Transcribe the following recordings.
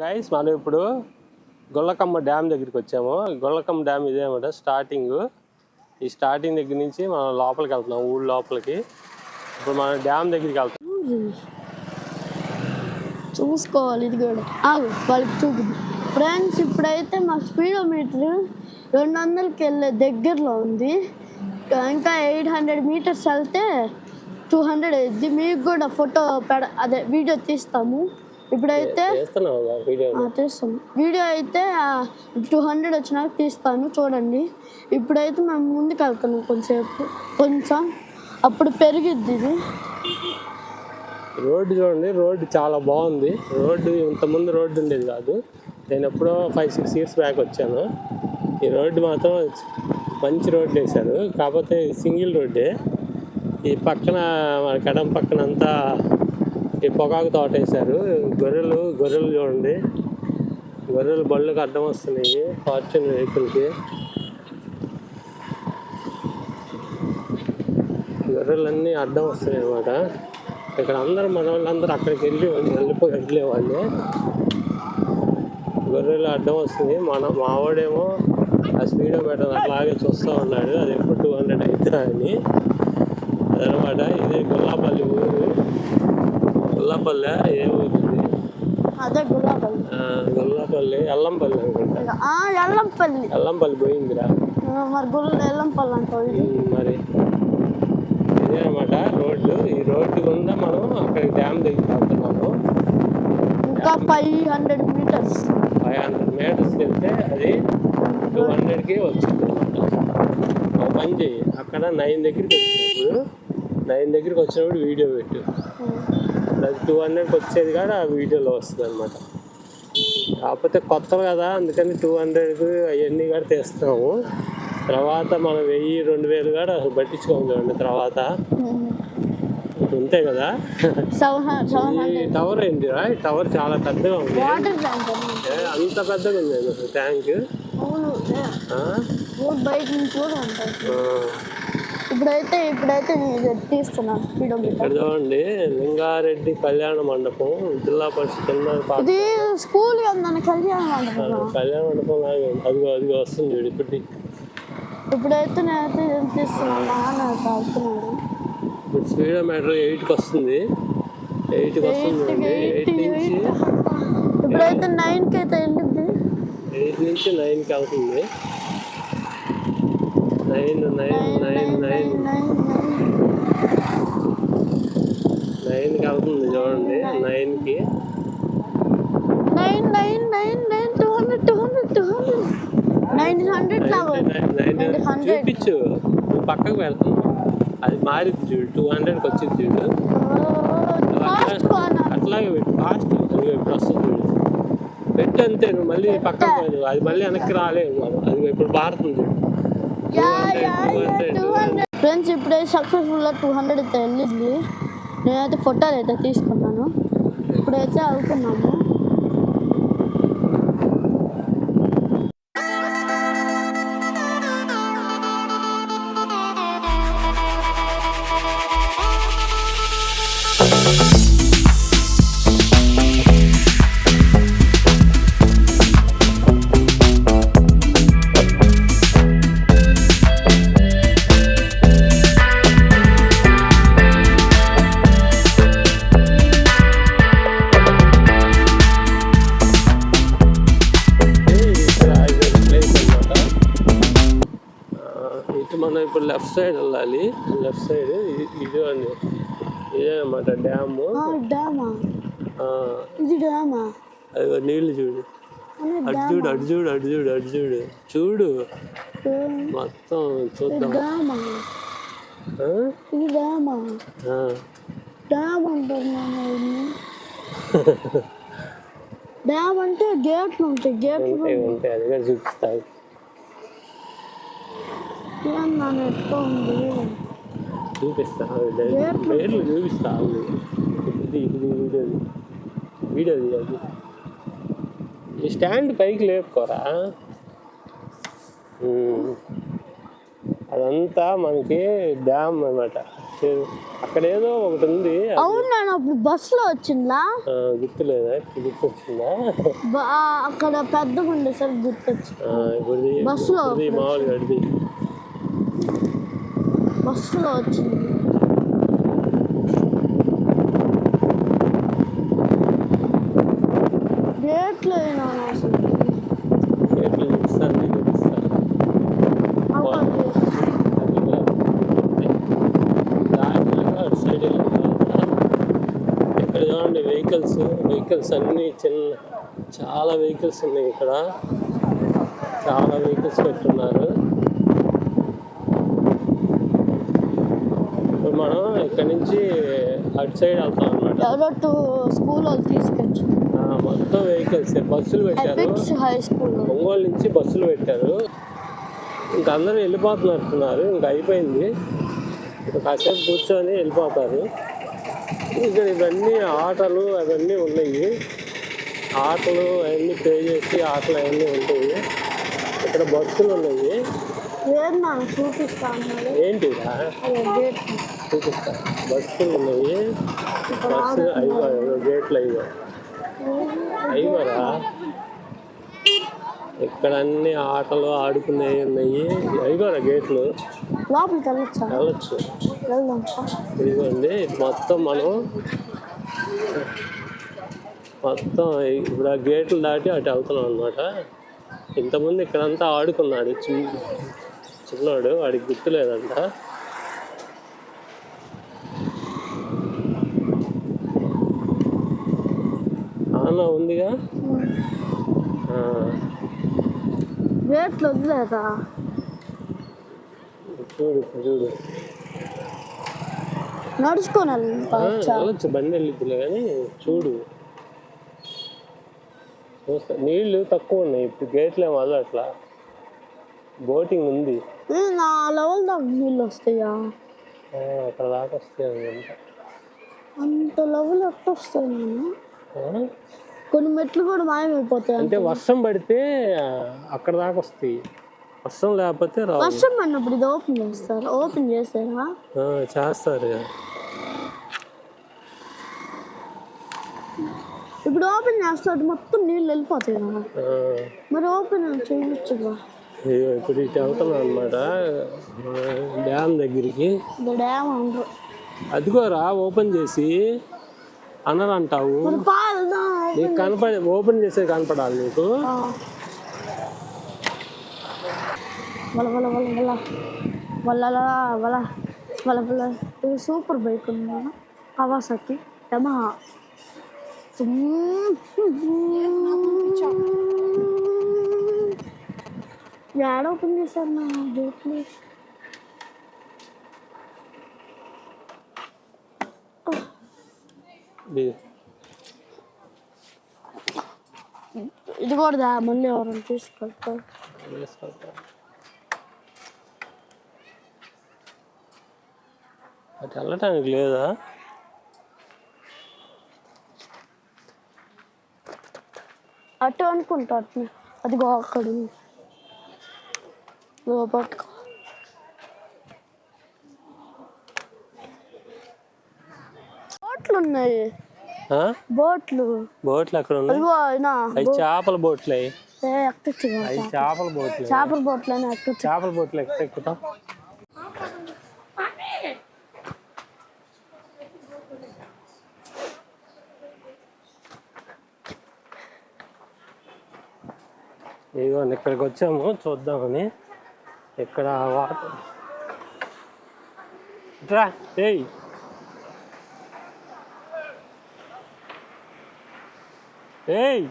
Guys మనం ఇప్పుడు గొల్లకమ్మ dam దగ్గరికి వచ్చాము. గొల్లకమ్మ డ్యామ్ ఇదే స్టార్టింగ్. ఈ స్టార్టింగ్ దగ్గర నుంచి మనం లోపలికి వెళ్తున్నాం ఊళ్ళో లోపలికి. ఇప్పుడు మనం డ్యామ్ దగ్గరికి వెళ్తాం చూసుకోవాలి ఇది కూడా. వాళ్ళకి చూపు. ఫ్రెండ్స్ ఇప్పుడైతే మా స్పీడోమీటర్ రెండు వందలకి వెళ్ళే దగ్గరలో ఉంది. ఇంకా ఎయిట్ హండ్రెడ్ మీటర్స్ వెళ్తే టూ హండ్రెడ్ అయింది. మీకు కూడా ఫోటో పెడ అదే వీడియో తీస్తాము. ఇప్పుడైతే తీస్తాం వీడియో? అయితే టూ హండ్రెడ్ వచ్చినాక తీస్తాను చూడండి. ఇప్పుడైతే మేము ముందుకు వెళ్తున్నాం కొంచెంసేపు కొంచెం అప్పుడు పెరిగిద్ది ఇది. రోడ్డు చూడండి రోడ్డు చాలా బాగుంది. రోడ్డు ఇంతకుముందు రోడ్డు ఉండేది కాదు. నేను ఎప్పుడో ఫైవ్ సిక్స్ ఇయర్స్ బ్యాక్ వచ్చాను. ఈ రోడ్డు మాత్రం మంచి రోడ్డు వేశారు. కాకపోతే సింగిల్ రోడ్డే. ఈ పక్కన మన కడం పక్కన అంతా ఈ పొగాకు తోట వేశారు. గొర్రెలు గొర్రెలు చూడండి. గొర్రెలు బళ్ళకి అడ్డం వస్తున్నాయి. ఫార్చ్యూన్ వెహికల్కి గొర్రెలన్నీ అడ్డం వస్తున్నాయి అనమాట ఇక్కడ అందరూ మన వాళ్ళందరూ అక్కడికి వెళ్ళి వెళ్ళిపోయి వెళ్ళేవాళ్ళు. గొర్రెలు అడ్డం వస్తుంది మన మావాడేమో ఆ స్పీడోమీటర్ అట్లాగే చూస్తూ ఉన్నాడు. అది ఎప్పుడు టూ హండ్రెడ్ అవుతుందా అని. తర్వాత ఇది గుల్లాపల్లి ఊరు. గుల్లాపల్లె ఏ ఊరు ఇది అదే ఆ, గుల్లాపల్లి ఎల్లంపల్లి అనుకుంటా. ఆ, ఎల్లంపల్లి. ఎల్లంపల్లి పోయిందిరా. మరి గుల్ల ఎల్లంపల్లి ఉమ్, మరి. ఇదే అనమాట రోడ్డు. ఈ రోడ్డు గుండా మనం అక్కడికి డ్యామ్ దగ్గర వెళ్తున్నాము. ఇంకా five hundred metres five hundred metres వెళ్తే అది టూ హండ్రెడ్కి వచ్చింది అనమాట ఒక పని చెయ్యి. అక్కడ నైన్ దగ్గరికి వచ్చినప్పుడు నైన్ దగ్గరికి వచ్చినప్పుడు వీడియో పెట్టు. టూ హండ్రెడ్కి వచ్చేది కూడా ఆ వీడియోలో వస్తుంది అనమాట కాకపోతే కొత్తవి కదా అందుకని టూ హండ్రెడ్ అవన్నీ కూడా తీస్తున్నాము. తర్వాత మనం వెయ్యి రెండు వేలు కూడా పట్టించుకోము చూడండి తర్వాత. అంతే కదా. ఈ టవర్ ఏంటి ఈ టవర్ చాలా పెద్దగా ఉంది. అంత పెద్దగా ఉంది ట్యాంక్. బయట ఉంటాయి. ఇప్పుడైతే ఇప్పుడైతే తీస్తున్నాను. ఇక్కడ చూడండి లింగారెడ్డి కళ్యాణ మండపం జిల్లా పరిషత్ కింద ఇది స్కూల్ కదా కళ్యాణ మండపం కళ్యాణ మండపం లాగే. అదిగో అదిగో వస్తుంది చూడు ఇప్పుడు ఇప్పుడైతే నేనైతే తీస్తున్నాను? నాన్న ఇప్పుడు స్పీడోమీటర్ ఎయిట్కి వస్తుంది. ఎయిట్కి వస్తుంది ఎయిట్ నుంచి ఇప్పుడైతే నైన్కి అయితే వెళ్ళింది ఎయిట్ నుంచి నైన్కి అవుతుంది nine nine nine nine. Nine నైన్కి అవుతుంది చూడండి నైన్కి. Nine nine nine nine two hundred two hundred two hundred. Nine hundred లాగా నైన్ హండ్రెడ్. చూపించు. నువ్వు పక్కకు వెళ్తున్నావు. అది మారింది చూడు టూ హండ్రెడ్కి వచ్చింది చూడు. అట్లాగే ఫాస్ట్ ఇప్పుడు వస్తుంది చూడు. పెట్టు అంతే నువ్వు మళ్ళీ పక్కకు అది మళ్ళీ వెనక్కి రాలేము మనం అది ఇప్పుడు మారుతుంది. చూడు ఫ్రెండ్స్ ఇప్పుడే సక్సెస్ఫుల్గా టూ హండ్రెడ్ అయితే వెళ్ళింది. నేనైతే ఫోటోలు అయితే తీసుకున్నాను. ఇప్పుడైతే అవుతున్నాము మనం ఇప్పుడు లెఫ్ట్ సైడ్ వెళ్ళాలి. లెఫ్ట్ సైడ్ ఇది అండి ఇదే అనమాట డ్యాము ఆ, డ్యామా ఆ, ఇది డ్యామా అదిగో నీళ్ళు చూడు. అటు చూడు అటు చూడు అటు చూడు అటు చూడు. చూడు. మొత్తం చూద్దాం. డ్యామ్ అంటే గేట్లు ఉంటాయి గేట్లు ఉంటాయి ఉంటాయి. అది కూడా చూపిస్తాయి Yan lan ఎట్లుంది చూపిస్తా పేర్లు చూపిస్తా ఇది ఇది వీడియోది వీడియోది అది ఈ స్టాండ్ పైకి లేపుకోరా అదంతా మనకి డ్యామ్ అనమాట అక్కడేదో ఒకటి ఉంది అవును నేను అప్పుడు బస్సులో వచ్చిందా గుర్తులేదా గుర్తొచ్చిందా అక్కడ పెద్దగా ఉండే సార్ గుర్తొచ్చింది బస్సులో మామూలుగా అడిగి బస్సులో వచ్చింది గేట్లు అయినా అసలు సైడ్ ఇక్కడ చూడండి వెహికల్స్ వెహికల్స్ అన్ని చిన్న చాలా వెహికల్స్ ఉన్నాయి ఇక్కడ చాలా వెహికల్స్ పెట్టున్నారు ఇప్పుడు మనం ఇక్కడ నుంచి అటు సైడ్ వెళ్తాం అనమాట ఎవరో టూ స్కూల్ వాళ్ళు తీసుకొచ్చి మొత్తం వెహికల్స్ బస్సులు పెట్టారు. హై స్కూల్ ఒంగోలు నుంచి బస్సులు పెట్టారు. ఇంకా అందరూ వెళ్ళిపోతున్నట్టున్నారు ఇంకా అయిపోయింది. కాసేపు కూర్చొని వెళ్ళిపోతారు. ఇక్కడ ఇవన్నీ ఆటలు అవన్నీ ఉన్నాయి. ఆటలు అవన్నీ పే చేసి ఆటలు అవన్నీ ఉంటాయి. ఇక్కడ బస్సులు ఉన్నాయి. ఏది నాకు చూపిస్తా అన్నాడు ఏంటి బస్సులు ఉన్నాయి. బస్సు అయిపోయారు గేట్లు అయ్యో అయ్యవరా ఇక్కడ అన్ని ఆటలు ఆడుకునేవి ఉన్నాయి. అయిపోరా గేట్లు? వెళ్ళొచ్చా? ఇదిగోండి మొత్తం మనం మొత్తం ఇప్పుడు ఆ గేట్లు దాటి అటు వెళ్తున్నాం అనమాట ఇంతకుముందు ఇక్కడంతా ఆడుకున్నాడు. చిన్న చిన్నోడు వాడికి గుర్తులేదంట. ఉందిగా. ఆ, గేట్లు వదిలేదా? చూడు చూడు. నడుచుకొని వెళ్ళొచ్చా బండి వెళ్ళిద్దిలే కానీ చూడు. చూస్తా. నీళ్ళు తక్కువ ఉన్నాయి ఇప్పుడు గేట్లు ఏం అట్లా? బోటింగ్ ఉంది. నా లెవెల్ దాకా నీళ్ళు వస్తాయా? అక్కడ దాకా వస్తాయి అంత. లెవెల్ ఎట్లా వస్తాయి నేను? కొన్ని మెట్లు కూడా మాయమైపోతాయి అంటే వర్షం పడితే అక్కడ దాకా వస్తాయి. వర్షం లేకపోతే రావు. వర్షం పడినప్పుడు ఇది ఓపెన్ చేస్తారు. ఓపెన్ చేస్తారా? చేస్తారు. ఇప్పుడు ఓపెన్ చేస్తాడు మొత్తం నీళ్ళు వెళ్ళిపోతాయి కదా. మరి ఓపెన్ ఇదిగో ఇప్పుడు ఇటు వెళ్తున్నాం అనమాట డ్యామ్ దగ్గరికి. డ్యామ్ అంటారు. అదిగోరా ఓపెన్ చేసి. అనరు అంటావు. మరి పాలదా నీకు కనపడి ఓపెన్ చేసే కనపడాలి నీకు. వల వల వల వల. వల వల. వల వల. ఇది సూపర్ బైక్ ఉంది కవాసాకి. యమహా. యాడ్ ఓపెన్ చేశారు నా గేట్లు ఇది. ఇది కూడా మళ్ళీ ఎవరైనా. అటు వెళ్ళటానికి లేదా అటు అనుకుంటా అటు అదిగో అక్కడ ఉంది పట్టుకో ఉన్నాయి? బోట్లు. బోట్లు అక్కడ ఉన్నాయి? అవి చేపల బోట్లే. అవి చేపల బోట్లే. చేపల బోట్లు చేపల బోట్లు ఎక్కడ ఎక్కుతాం. ఇదిగో ఇక్కడికి వచ్చాము చూద్దామని. ఇక్కడ వాటర్? ఏయ్. ఏయ్!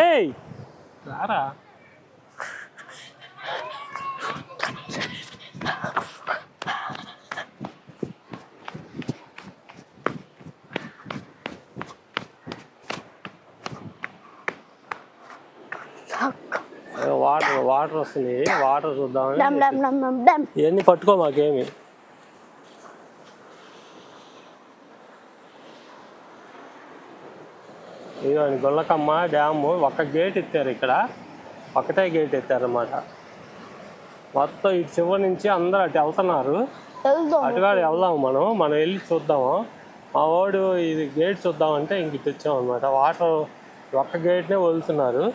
ఏయ్! రారా? వాటర్ వాటర్ వస్తుంది. వాటర్ చూద్దాం ఇవన్నీ పట్టుకో మాకేమి. ఇదిగోండి గొల్లకమ్మ డ్యాము ఒక గేట్ ఇచ్చారు ఇక్కడ. ఒకటే గేట్ ఎత్తారన్నమాట. మొత్తం ఇటు చివరి నుంచి అందరూ అటు వెళ్తున్నారు. అటుగాడు వెళ్దాము మనం. మనం వెళ్ళి చూద్దాము. మా వాడు ఇది గేట్ చూద్దామంటే ఇంక ఇటు వచ్చాం అనమాట వాటర్ ఒక్క గేట్నే వదులుతున్నారు.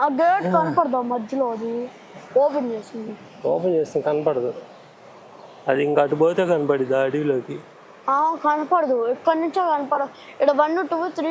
ఆ గేట్ కనపడదాం మధ్యలో అది? ఓపెన్ చేసింది. ఓపెన్ చేస్తే కనపడదు. అది ఇంకా అటు పోతే కనపడిద్ది అడవిలోకి. కనపడదు ఎక్కడి నుంచో కనపడదు ఇక్కడ వన్ టూ త్రీ